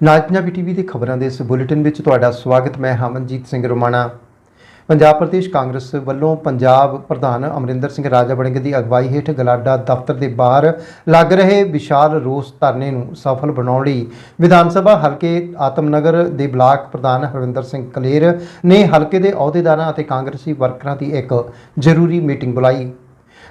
ਨਾਜ Punjabi TV ਦੇ ਖਬਰਾਂ ਦੇ ਇਸ ਬੁਲੇਟਿਨ ਵਿੱਚ ਤੁਹਾਡਾ ਸਵਾਗਤ, ਮੈਂ ਹਮਨਜੀਤ ਸਿੰਘ ਰੋਮਾਣਾ। ਪੰਜਾਬ ਪ੍ਰਦੇਸ਼ ਕਾਂਗਰਸ ਵੱਲੋਂ ਪੰਜਾਬ ਪ੍ਰਧਾਨ ਅਮਰਿੰਦਰ ਸਿੰਘ ਰਾਜਾ ਵੜਿੰਗ ਦੀ ਅਗਵਾਈ ਹੇਠ ਗਲਾਡਾ ਦਫ਼ਤਰ ਦੇ ਬਾਹਰ ਲੱਗ ਰਹੇ ਵਿਸ਼ਾਲ ਰੋਸ ਧਰਨੇ ਨੂੰ ਸਫਲ ਬਣਾਉਣ ਲਈ ਵਿਧਾਨ ਸਭਾ ਹਲਕੇ ਆਤਮਨਗਰ ਦੇ ਬਲਾਕ ਪ੍ਰਧਾਨ ਹਰਵਿੰਦਰ ਸਿੰਘ ਕਲੇਰ ਨੇ ਹਲਕੇ ਦੇ ਅਹੁਦੇਦਾਰਾਂ ਅਤੇ ਕਾਂਗਰਸੀ ਵਰਕਰਾਂ ਦੀ ਇੱਕ ਜ਼ਰੂਰੀ ਮੀਟਿੰਗ ਬੁਲਾਈ।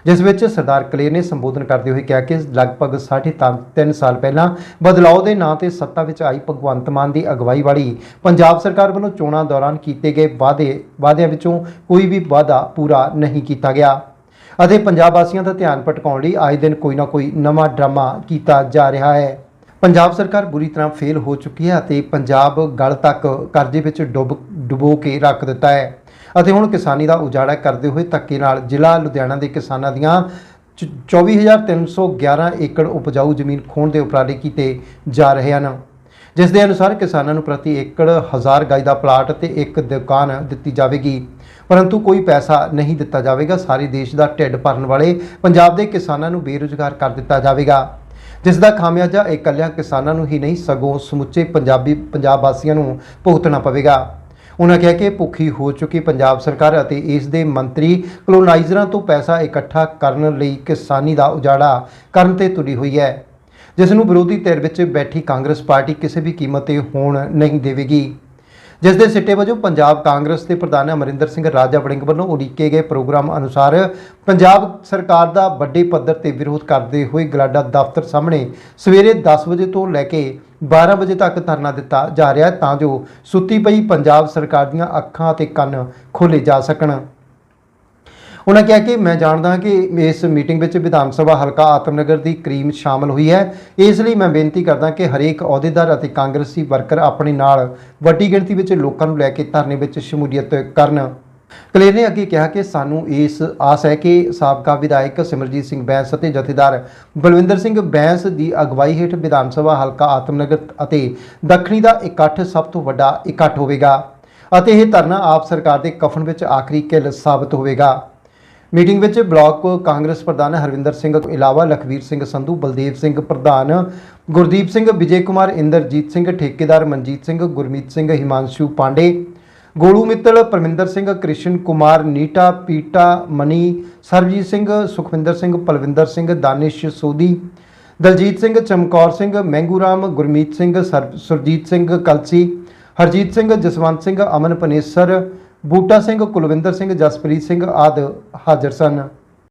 ਜਿਸ ਵਿੱਚ ਸਰਦਾਰ ਕਲੇਰ ਨੇ ਸੰਬੋਧਨ ਕਰਦੇ ਹੋਏ ਕਿਹਾ ਕਿ ਲਗਭਗ 3.5 ਸਾਲ ਪਹਿਲਾਂ ਬਦਲਾਅ ਦੇ ਨਾਂ ਤੇ ਸੱਤਾ ਵਿੱਚ ਆਈ ਭਗਵੰਤ ਮਾਨ ਦੀ ਅਗਵਾਈ ਵਾਲੀ ਪੰਜਾਬ ਸਰਕਾਰ ਵੱਲੋਂ ਚੋਣਾਂ ਦੌਰਾਨ ਕੀਤੇ ਗਏ ਵਾਅਦੇ ਵਾਅਦਿਆਂ ਵਿੱਚੋਂ ਕੋਈ ਵੀ ਵਾਅਦਾ ਪੂਰਾ ਨਹੀਂ ਕੀਤਾ ਗਿਆ। ਅਤੇ ਪੰਜਾਬ ਵਾਸੀਆਂ ਦਾ ਧਿਆਨ ਭਟਕਾਉਣ ਲਈ ਆਏ ਦਿਨ ਕੋਈ ਨਾ ਕੋਈ ਨਵਾਂ ਡਰਾਮਾ ਕੀਤਾ ਜਾ ਰਿਹਾ ਹੈ। ਪੰਜਾਬ ਸਰਕਾਰ ਬੁਰੀ ਤਰ੍ਹਾਂ ਫੇਲ ਹੋ ਚੁੱਕੀ ਹੈ ਅਤੇ ਪੰਜਾਬ ਗਲ ਤੱਕ ਕਰਜ਼ੇ ਵਿੱਚ ਡੁੱਬ ਡੁਬੋ ਕੇ ਰੱਖ ਦਿੱਤਾ ਹੈ। ਅਤੇ ਹੁਣ ਕਿਸਾਨੀ ਦਾ ਉਜਾੜਾ ਕਰਦੇ ਹੋਏ ਧੱਕੇ ਨਾਲ ਜ਼ਿਲ੍ਹਾ ਲੁਧਿਆਣਾ ਦੇ ਕਿਸਾਨਾਂ ਦੀਆਂ ਚ- 24311 ਏਕੜ ਉਪਜਾਊ ਜ਼ਮੀਨ ਖੋਣ ਦੇ ਉਪਰਾਲੇ ਕੀਤੇ ਜਾ ਰਹੇ ਹਨ। ਜਿਸ ਦੇ ਅਨੁਸਾਰ ਕਿਸਾਨਾਂ ਨੂੰ ਪ੍ਰਤੀ ਏਕੜ 1000 ਗਾਈ ਦਾ ਪਲਾਟ ਤੇ ਇੱਕ ਦੁਕਾਨ ਦਿੱਤੀ ਜਾਵੇਗੀ। ਪਰੰਤੂ ਕੋਈ ਪੈਸਾ ਨਹੀਂ ਦਿੱਤਾ ਜਾਵੇਗਾ। ਸਾਰੇ ਦੇਸ਼ ਦਾ ਢਿੱਡ ਭਰਨ ਵਾਲੇ ਪੰਜਾਬ ਦੇ ਕਿਸਾਨਾਂ ਨੂੰ ਬੇਰੁਜ਼ਗਾਰ ਕਰ ਦਿੱਤਾ ਜਾਵੇਗਾ। ਜਿਸ ਦਾ ਖਾਮਿਆਜਾ ਇਕੱਲਿਆਂ ਕਿਸਾਨਾਂ ਨੂੰ ਹੀ ਨਹੀਂ, ਸਗੋਂ ਸਮੁੱਚੇ ਪੰਜਾਬੀ ਪੰਜਾਬ ਵਾਸੀਆਂ ਨੂੰ ਭੁਗਤਣਾ ਪਵੇਗਾ। ਉਹਨਾਂ ਕਿਹਾ ਕਿ ਭੁੱਖੀ ਹੋ ਚੁੱਕੀ ਪੰਜਾਬ ਸਰਕਾਰ ਅਤੇ ਇਸ ਦੇ ਮੰਤਰੀ ਕਲੋਨਾਈਜ਼ਰਾਂ ਤੋਂ ਪੈਸਾ ਇਕੱਠਾ ਕਰਨ ਲਈ ਕਿਸਾਨੀ ਦਾ ਉਜਾੜਾ ਕਰਨ ਤੇ ਤੁਲੀ ਹੋਈ ਹੈ, ਜਿਸ ਨੂੰ ਵਿਰੋਧੀ ਧਿਰ ਵਿੱਚ ਬੈਠੀ ਕਾਂਗਰਸ ਪਾਰਟੀ ਕਿਸੇ ਵੀ ਕੀਮਤ ਤੇ ਹੋਣ ਨਹੀਂ ਦੇਵੇਗੀ। ਜਿਸ ਦੇ ਸਿੱਟੇ ਵਜੋਂ ਪੰਜਾਬ ਕਾਂਗਰਸ ਦੇ ਪ੍ਰਧਾਨ ਅਮਰਿੰਦਰ ਸਿੰਘ ਰਾਜਾ ਵੜਿੰਗ ਵੱਲੋਂ ਉਲੀਕੇ ਗਏ ਪ੍ਰੋਗਰਾਮ ਅਨੁਸਾਰ ਪੰਜਾਬ ਸਰਕਾਰ ਦਾ ਵੱਡੇ ਪੱਧਰ ਤੇ ਵਿਰੋਧ ਕਰਦੇ ਹੋਏ ਗਲਾਡਾ ਦਫ਼ਤਰ ਸਾਹਮਣੇ ਸਵੇਰੇ 10 ਵਜੇ ਤੋਂ ਲੈ ਕੇ 12 ਵਜੇ ਤੱਕ ਧਰਨਾ ਦਿੱਤਾ ਜਾ ਰਿਹਾ ਤਾਂ ਜੋ ਸੁੱਤੀ ਪਈ ਪੰਜਾਬ ਸਰਕਾਰ ਦੀਆਂ ਅੱਖਾਂ ਅਤੇ ਕੰਨ ਖੋਲੇ ਜਾ ਸਕਣ। ਉਹਨਾਂ ਕਿਹਾ ਕਿ ਮੈਂ ਜਾਣਦਾ ਹਾਂ ਕਿ ਇਸ ਮੀਟਿੰਗ ਵਿੱਚ ਵਿਧਾਨ ਸਭਾ ਹਲਕਾ ਆਤਮਨਗਰ ਦੀ ਕਰੀਮ ਸ਼ਾਮਲ ਹੋਈ ਹੈ। ਇਸ ਲਈ ਮੈਂ ਬੇਨਤੀ ਕਰਦਾ ਕਿ ਹਰੇਕ ਅਹੁਦੇਦਾਰ ਅਤੇ ਕਾਂਗਰਸੀ ਵਰਕਰ ਆਪਣੇ ਨਾਲ ਵੱਡੀ ਗਿਣਤੀ ਵਿੱਚ ਲੋਕਾਂ ਨੂੰ ਲੈ ਕੇ ਧਰਨੇ ਵਿੱਚ ਸ਼ਮੂਲੀਅਤ ਕਰਨ। ਕਲੇਰ ਨੇ ਅੱਗੇ ਕਿਹਾ ਕਿ ਸਾਨੂੰ ਇਸ ਆਸ ਹੈ ਕਿ ਸਾਬਕਾ ਵਿਧਾਇਕ ਸਿਮਰਜੀਤ ਸਿੰਘ ਬੈਂਸ ਅਤੇ ਜਥੇਦਾਰ ਬਲਵਿੰਦਰ ਸਿੰਘ ਬੈਂਸ ਦੀ ਅਗਵਾਈ ਹੇਠ ਵਿਧਾਨ ਸਭਾ ਹਲਕਾ ਆਤਮਨਗਰ ਅਤੇ ਦੱਖਣੀ ਦਾ ਇਕੱਠ ਸਭ ਤੋਂ ਵੱਡਾ ਇਕੱਠ ਹੋਵੇਗਾ ਅਤੇ ਇਹ ਧਰਨਾ ਆਪ ਸਰਕਾਰ ਦੇ ਕਫਨ ਵਿੱਚ ਆਖਰੀ ਕਿੱਲ ਸਾਬਤ ਹੋਵੇਗਾ। ਮੀਟਿੰਗ ਵਿੱਚ ਬਲਾਕ ਕਾਂਗਰਸ ਪ੍ਰਧਾਨ ਹਰਵਿੰਦਰ ਸਿੰਘ ਤੋਂ ਇਲਾਵਾ ਲਖਵੀਰ ਸਿੰਘ ਸੰਧੂ, ਬਲਦੇਵ ਸਿੰਘ ਪ੍ਰਧਾਨ ਗੁਰਦੀਪ ਸਿੰਘ, ਵਿਜੇ ਕੁਮਾਰ, ਇੰਦਰਜੀਤ ਸਿੰਘ, ਠੇਕੇਦਾਰ ਮਨਜੀਤ ਸਿੰਘ, ਗੁਰਮੀਤ ਸਿੰਘ, ਹਿਮਾਂਸ਼ੂ ਪਾਂਡੇ, ਗੋਲੂ ਮਿੱਤਲ, ਪਰਮਿੰਦਰ ਸਿੰਘ, ਕ੍ਰਿਸ਼ਨ ਕੁਮਾਰ, ਨੀਟਾ, ਪੀਟਾ ਮਨੀ, ਸਰਬਜੀਤ ਸਿੰਘ, ਸੁਖਵਿੰਦਰ ਸਿੰਘ, ਪਲਵਿੰਦਰ ਸਿੰਘ, ਦਾਨਿਸ਼ ਸੋਦੀ ਦਲਜੀਤ ਸਿੰਘ, ਚਮਕੌਰ ਸਿੰਘ ਮਹਿੰਗੂ ਰਾਮ ਗੁਰਮੀਤ ਸਿੰਘ, ਸਰ- ਸੁਰਜੀਤ ਸਿੰਘ ਕਲਸੀ, ਹਰਜੀਤ ਸਿੰਘ, ਜਸਵੰਤ ਸਿੰਘ, ਅਮਨ ਪਨੇਸਰ ਬੂਟਾ ਸਿੰਘ ਕੁਲਵਿੰਦਰ ਸਿੰਘ ਜਸਪ੍ਰੀਤ ਸਿੰਘ ਆਦਿ ਹਾਜ਼ਰ ਸਨ।